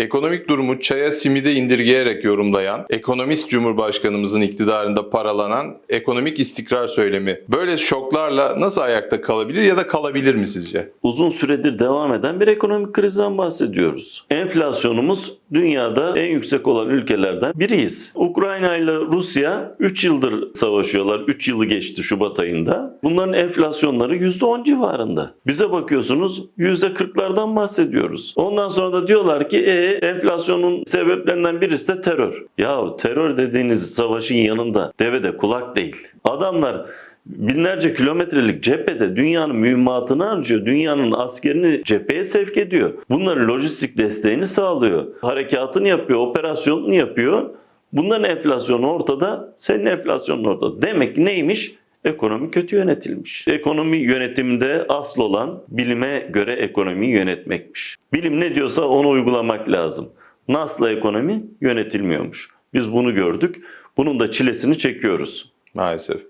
Ekonomik durumu çaya simide indirgeyerek yorumlayan, ekonomist Cumhurbaşkanımızın iktidarında paralanan ekonomik istikrar söylemi böyle şoklarla nasıl ayakta kalabilir ya da kalabilir mi sizce? Uzun süredir devam eden bir ekonomik krizden bahsediyoruz. Enflasyonumuz dünyada en yüksek olan ülkelerden biriyiz. Ukrayna ile Rusya 3 yıldır savaşıyorlar. 3 yılı geçti Şubat ayında. Bunların enflasyonları %10 civarında. Bize bakıyorsunuz %40'lardan bahsediyoruz. Ondan sonra da diyorlar ki e, enflasyonun sebeplerinden birisi de terör. Ya terör dediğiniz savaşın yanında devede kulak değil. Adamlar binlerce kilometrelik cephede dünyanın mühimmatını harcıyor. Dünyanın askerini cepheye sevk ediyor. Bunların lojistik desteğini sağlıyor. Harekatını yapıyor, operasyonunu yapıyor. Bunların enflasyonu ortada, senin enflasyonun ortada. Demek ki neymiş? Ekonomi kötü yönetilmiş. Ekonomi yönetiminde asıl olan bilime göre ekonomiyi yönetmekmiş. Bilim ne diyorsa onu uygulamak lazım. Nasıl ekonomi yönetilmiyormuş. Biz bunu gördük. Bunun da çilesini çekiyoruz. Maalesef.